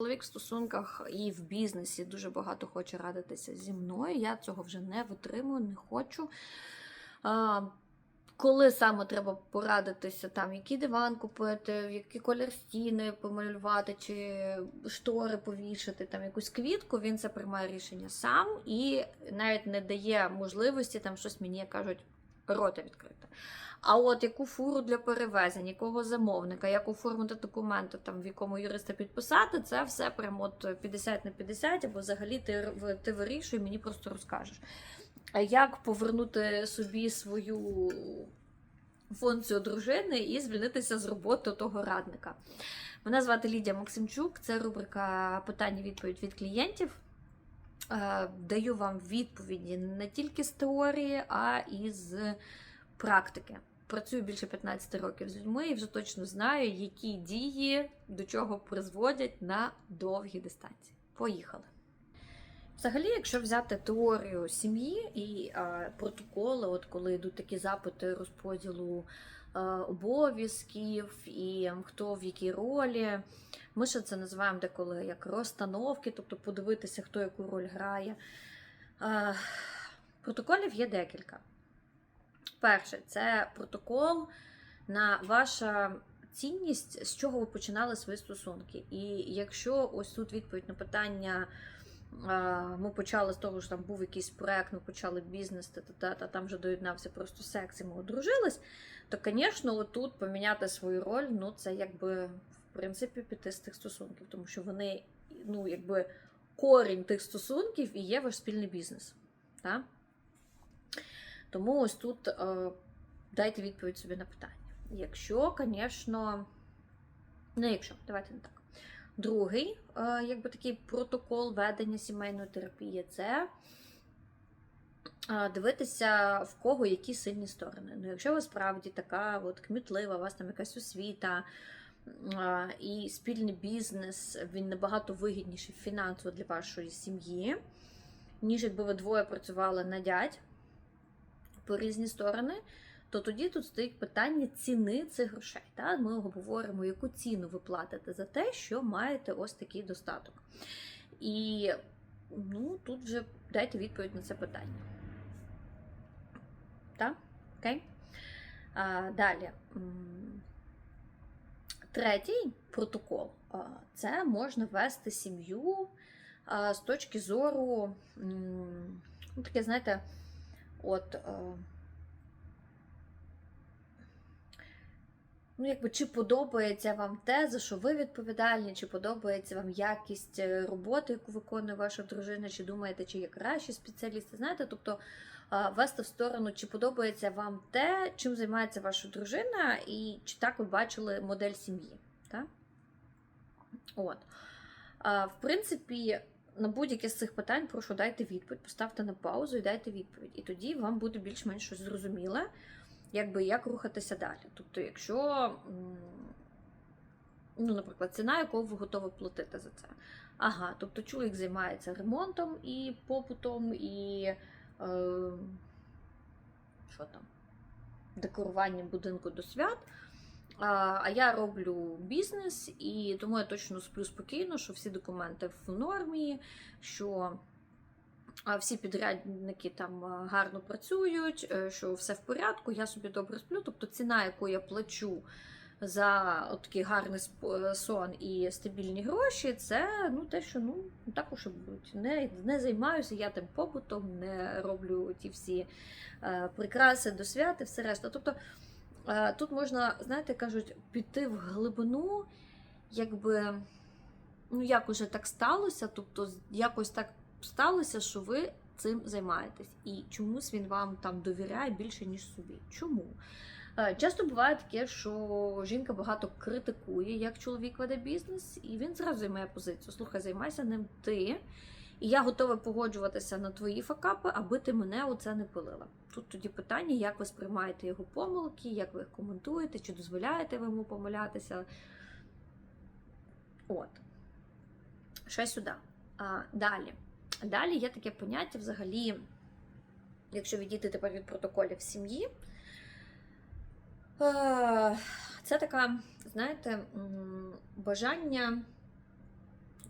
Чоловік в стосунках і в бізнесі дуже багато хоче радитися зі мною. Я цього вже не витримую, не хочу. А, коли саме треба порадитися, там, який диван купити, в який колір стіни помалювати, чи штори повішати, там якусь квітку, він це приймає рішення сам і навіть не дає можливості там щось мені кажуть рота відкрити. А от яку фуру для перевезень, якого замовника, як оформити документи, там в якому юриста підписати, це все прямо от 50 на 50, або взагалі ти, ти вирішуй, мені просто розкажеш. А як повернути собі свою функцію дружини і звільнитися з роботи того радника? Мене звати Лідія Максимчук, це рубрика питання-відповідь від клієнтів. Е, Даю вам відповіді не тільки з теорії, а і з практики. Працюю більше 15 років з людьми і вже точно знаю, які дії до чого призводять на довгі дистанції. Поїхали. Взагалі, якщо взяти теорію сім'ї і а, протоколи, от коли йдуть такі запити розподілу а, обов'язків і хто в якій ролі, ми ще це називаємо деколи як розстановки, тобто подивитися, хто яку роль грає. А, протоколів є декілька. Перше, це протокол на ваша цінність, з чого ви починали свої стосунки. І якщо ось тут відповідь на питання, ми почали з того, що там був якийсь проект, ми почали бізнес, та, та, та там вже доєднався просто секс, і ми одружились, то, звісно, отут поміняти свою роль, ну це якби в принципі піти з тих стосунків, тому що вони, ну, якби корінь тих стосунків і є ваш спільний бізнес. Так? Тому ось тут е, дайте відповідь собі на питання. Якщо, звісно, не якщо, давайте не так. Другий, е, якби такий протокол ведення сімейної терапії це е, дивитися, в кого які сильні сторони. Ну, якщо ви справді така от кмітлива, у вас там якась освіта. І спільний бізнес він набагато вигідніший фінансово для вашої сім'ї, ніж якби ви двоє працювали на дядь по різні сторони, то тоді тут стоїть питання ціни цих грошей. Та? Ми говоримо, яку ціну ви платите за те, що маєте ось такий достаток. І ну, тут вже дайте відповідь на це питання. Так? Окей? А, Далі. Третій протокол це можна вести сім'ю з точки зору, ну, таке, знаєте, От, е, ну, якби, чи подобається вам те, за що ви відповідальні, чи подобається вам якість е, роботи, яку виконує ваша дружина, чи думаєте, чи є кращі спеціалісти. Знаєте, тобто е, вести в сторону, чи подобається вам те, чим займається ваша дружина, і чи так ви бачили модель сім'ї. Так? От. В принципі, на будь-яке з цих питань прошу дайте відповідь, поставте на паузу і дайте відповідь. І тоді вам буде більш-менш щось зрозуміле, якби як рухатися далі. Тобто, якщо, ну, наприклад, ціна, яку ви готові платити за це. Ага, тобто чоловік займається ремонтом і побутом, і е, що там, декоруванням будинку до свят. А я роблю бізнес, і тому я точно сплю спокійно, що всі документи в нормі, що всі підрядники там гарно працюють, е, що все в порядку, я собі добре сплю. Тобто ціна, яку я плачу за такий гарний сп- сон і стабільні гроші, це ну, те, що ну, так уж і будуть. Не, не займаюся я тим побутом, не роблю ті всі е, прикраси до свят і все решта. Тобто, Е, Тут можна, знаєте, кажуть, піти в глибину, якби, ну, як уже так сталося, тобто якось так сталося, що ви цим займаєтесь. І чомусь він вам там довіряє більше, ніж собі. Чому? Е, Часто буває таке, що жінка багато критикує, як чоловік веде бізнес, і він зразу займає позицію. Слухай, займайся ним ти. І я готова погоджуватися на твої факапи, аби ти мене у це не пилила. Тут тоді питання, як ви сприймаєте його помилки, як ви їх коментуєте, чи дозволяєте ви йому помилятися. От. Ще сюди. А, Далі. Далі є таке поняття взагалі, якщо відійти тепер від протоколів сім'ї. е, Це така, знаєте, бажання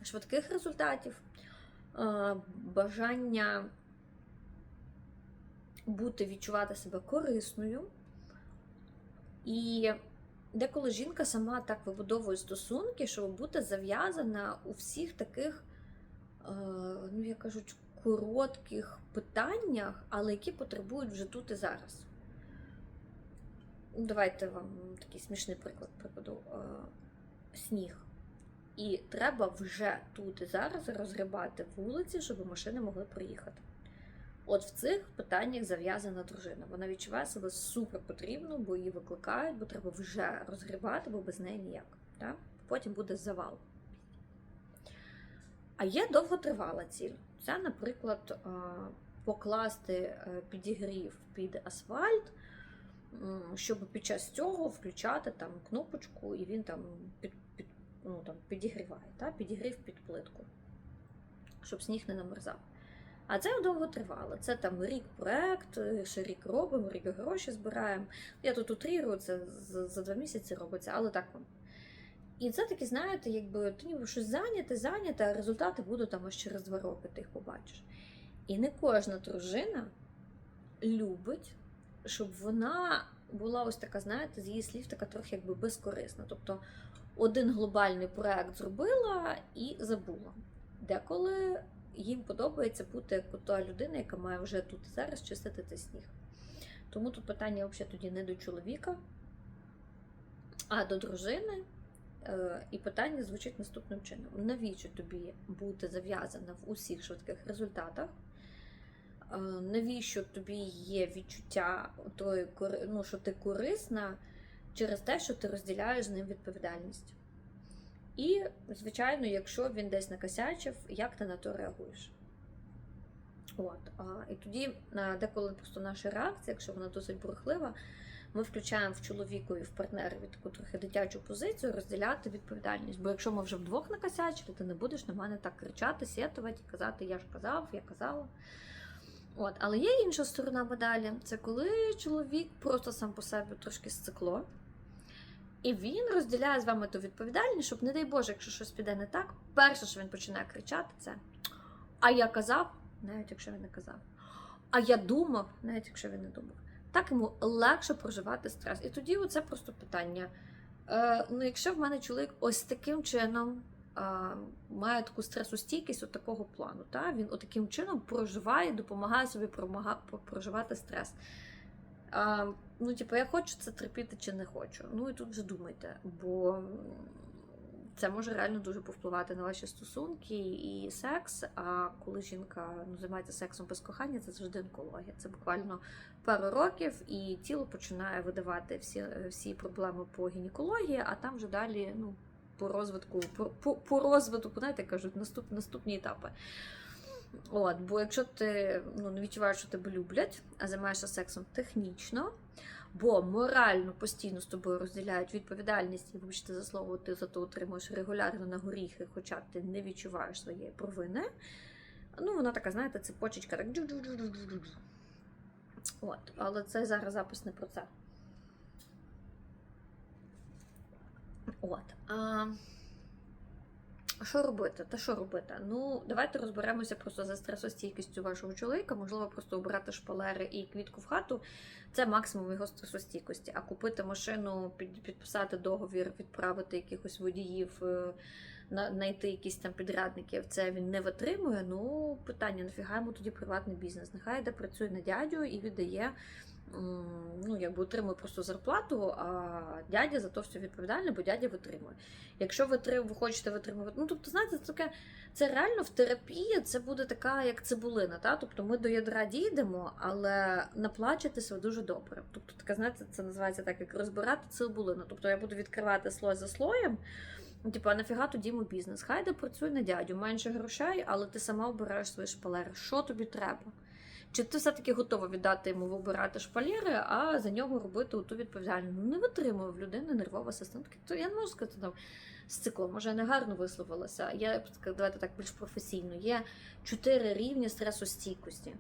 швидких результатів, бажання бути, відчувати себе корисною. І деколи жінка сама так вибудовує стосунки, щоб бути зав'язана у всіх таких, е, ну я кажу, коротких питаннях, але які потребують вже тут і зараз. Давайте вам такий смішний приклад приведу. Е, Сніг. І треба вже тут і зараз розгрібати вулиці, щоб машини могли проїхати. От в цих питаннях зав'язана дружина. Вона відчуває себе супер потрібно, бо її викликають, бо треба вже розгрібати, бо без неї ніяк. Так? Потім буде завал. А є довготривала ціль. Це, наприклад, покласти е, підігрів під асфальт, щоб під час цього включати там кнопочку, і він там під, ну, там, підігріває, та? підігрів під плитку, щоб сніг не намерзав. А це довго тривало. Це там рік проект, ще рік робимо, рік гроші збираємо. Я тут утрірую, це за, два місяці робиться, але так вам. І це таки, знаєте, якби ти ніби щось зайняте, зайняте, а результати будуть там аж через два роки, ти їх побачиш. І не кожна дружина любить, щоб вона була ось така, знаєте, з її слів, така трохи якби безкорисна. Тобто один глобальний проект зробила і забула. Деколи їм подобається бути як та людина, яка має вже тут зараз чистити цей сніг. Тому тут питання взагалі тоді не до чоловіка, а до дружини. Е, І питання звучить наступним чином: навіщо тобі бути зав'язана в усіх швидких результатах? Е, Навіщо тобі є відчуття, тої, ну, що ти корисна через те, що ти розділяєш з ним відповідальність? І, звичайно, якщо він десь накосячив, як ти на то реагуєш? От, а, і тоді деколи просто наша реакція, якщо вона досить бурхлива, ми включаємо в чоловіку і в партнерові таку трохи дитячу позицію розділяти відповідальність. Бо якщо ми вже вдвох накосячили, ти не будеш на мене так кричати, сетувати і казати, я ж казав, я казала. От, але є інша сторона медалі. Це коли чоловік просто сам по собі трошки сцикло. І він розділяє з вами ту відповідальність, щоб, не дай Боже, якщо щось піде не так, перше, що він починає кричати, це А я казав, навіть якщо він не казав. А я думав, навіть якщо він не думав. Так йому легше проживати стрес. І тоді це просто питання. Е, ну, якщо в мене чоловік ось таким чином е, має таку стресостійкість от такого плану, та? він от таким чином проживає, допомагає собі промага- проживати стрес. А, ну, типу, я хочу це терпіти чи не хочу. Ну і тут вже думайте, бо це може реально дуже повпливати на ваші стосунки і секс. А коли жінка ну, займається сексом без кохання, це завжди онкологія. Це буквально пару років, і тіло починає видавати всі, всі проблеми по гінекології, а там вже далі ну, по розвитку, по, по, по розвитку, знаєте, кажуть, наступ, наступні етапи. От, бо якщо ти ну, не відчуваєш, що тебе люблять, а займаєшся сексом технічно, бо морально постійно з тобою розділяють відповідальність, і вибачте за слово, ти за то отримуєш регулярно на горіхи, хоча ти не відчуваєш своєї провини. Ну, вона така, знаєте, цепочечка так. От, але це зараз запис не про це. От. А... Що робити? Та що робити? Ну, давайте розберемося просто за стресостійкістю вашого чоловіка. Можливо, просто обрати шпалери і квітку в хату це максимум його стресостійкості. А купити машину, під, підписати договір, відправити якихось водіїв, е, знайти якісь там підрядників, це він не витримує. Ну, питання: нафіга йому тоді приватний бізнес? Нехай йде працює на дядю і віддає. Ну, якби отримує просто зарплату, а дядя за то все відповідальний, бо дядя витримує. Якщо ви, ви хочете витримувати, ну тобто, знаєте, це таке, це реально в терапії це буде така, як цибулина. Та? Тобто ми до ядра дійдемо, але наплачетеся дуже добре. Тобто, така, знаєте, це називається так, як розбирати цибулину. Тобто я буду відкривати слой за слоєм. Ну, Типу, а нафіга тоді йому бізнес? Хай де працює на дядю, менше грошей, але ти сама обираєш свої шпалери. Що тобі треба? Чи ти все-таки готова віддати йому вибирати шпалери, а за нього робити ту відповідальність? Ну, не витримує в людини нервова система. То я не можу сказати там з циклом, може я не гарно висловилася. Я давайте так більш професійно. Є чотири рівні стресостійкості.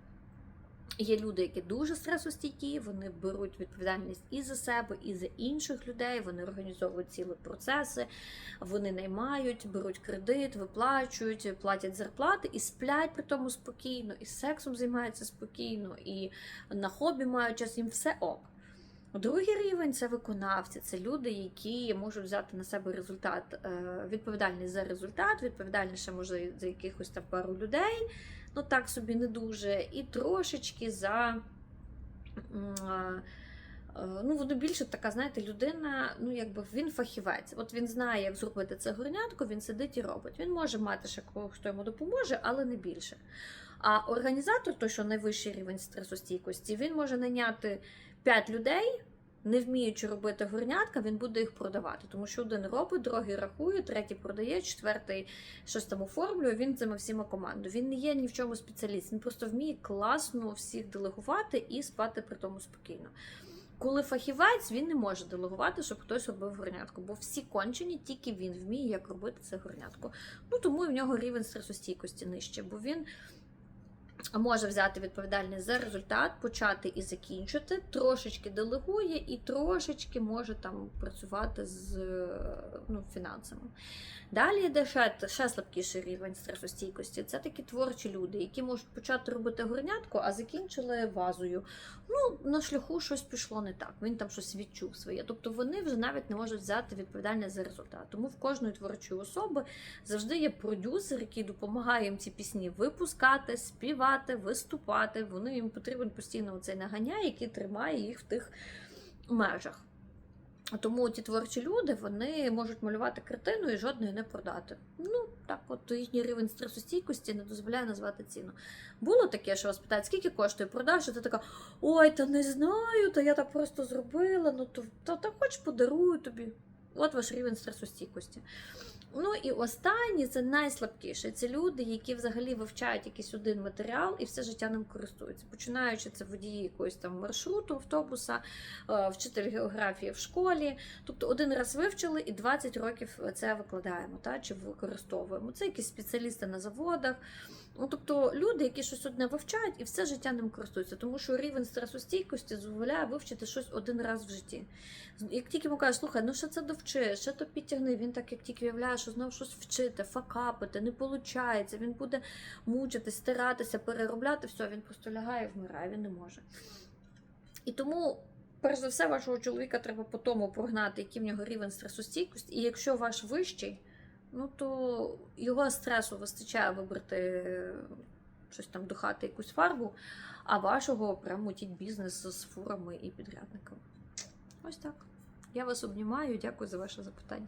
Є люди, які дуже стресостійкі, вони беруть відповідальність і за себе, і за інших людей. Вони організовують цілі процеси, вони наймають, беруть кредит, виплачують, платять зарплати і сплять при тому спокійно, і сексом займаються спокійно, і на хобі мають час, їм все ок. Другий рівень це виконавці, це люди, які можуть взяти на себе результат, е, відповідальність за результат, відповідальніше може за якихось там пару людей, ну так собі не дуже, і трошечки за. е, Ну, воно більше така, знаєте, людина, ну якби він фахівець. От він знає, як зробити це горнятко, він сидить і робить. Він може мати ще когось, хто йому допоможе, але не більше. А організатор, той, що найвищий рівень стресостійкості, він може наняти 5 людей, не вміючи робити горнятка, він буде їх продавати. Тому що один робить, другий рахує, третій продає, четвертий щось там оформлює. Він цими всіма команду. Він не є ні в чому спеціаліст. Він просто вміє класно всіх делегувати і спати при тому спокійно. Коли фахівець, він не може делегувати, щоб хтось робив горнятку, бо всі кончені, тільки він вміє, як робити це горнятку. Ну тому і в нього рівень стресостійкості нижче, бо він може взяти відповідальність за результат, почати і закінчити, трошечки делегує і трошечки може там працювати з ну, фінансами. Далі йде ще, ще слабкіший рівень стресостійкості. Це такі творчі люди, які можуть почати робити горнятку, а закінчили вазою. Ну, на шляху щось пішло не так. Він там щось відчув своє. Тобто вони вже навіть не можуть взяти відповідальність за результат. Тому в кожної творчої особи завжди є продюсер, який допомагає їм ці пісні випускати, співати, виступати. Вони їм потрібен постійно цей наганяй, який тримає їх в тих межах. Тому ті творчі люди вони можуть малювати картину і жодної не продати. Ну так, от їхній рівень стресостійкості не дозволяє назвати ціну. Було таке, що вас питають, скільки коштує продаж, і ти така, ой, та не знаю, та я так просто зробила, ну то, то, то хоч подарую тобі. От ваш рівень стресостійкості. Ну і останні це найслабкіше. Це люди, які взагалі вивчають якийсь один матеріал і все життя ним користуються. Починаючи це водії якогось там маршруту, автобуса, е, вчитель географії в школі. Тобто один раз вивчили і 20 років це викладаємо та, чи використовуємо. Це якісь спеціалісти на заводах. Ну, тобто люди, які щось одне вивчають і все життя ним користуються, тому що рівень стресостійкості дозволяє вивчити щось один раз в житті. Як тільки йому кажуть, слухай, ну ще це довчи, ще то підтягни, він так як тільки уявляє, що знову щось вчити, факапити, не виходить, він буде мучитись, старатися, переробляти, все, він просто лягає і вмирає, він не може. І тому. Перш за все, вашого чоловіка треба по тому прогнати, який в нього рівень стресостійкості. І якщо ваш вищий, ну то його стресу вистачає вибрати щось там до якусь фарбу, а вашого прям мутіть бізнес з фурами і підрядниками. Ось так. Я вас обнімаю, дякую за ваше запитання.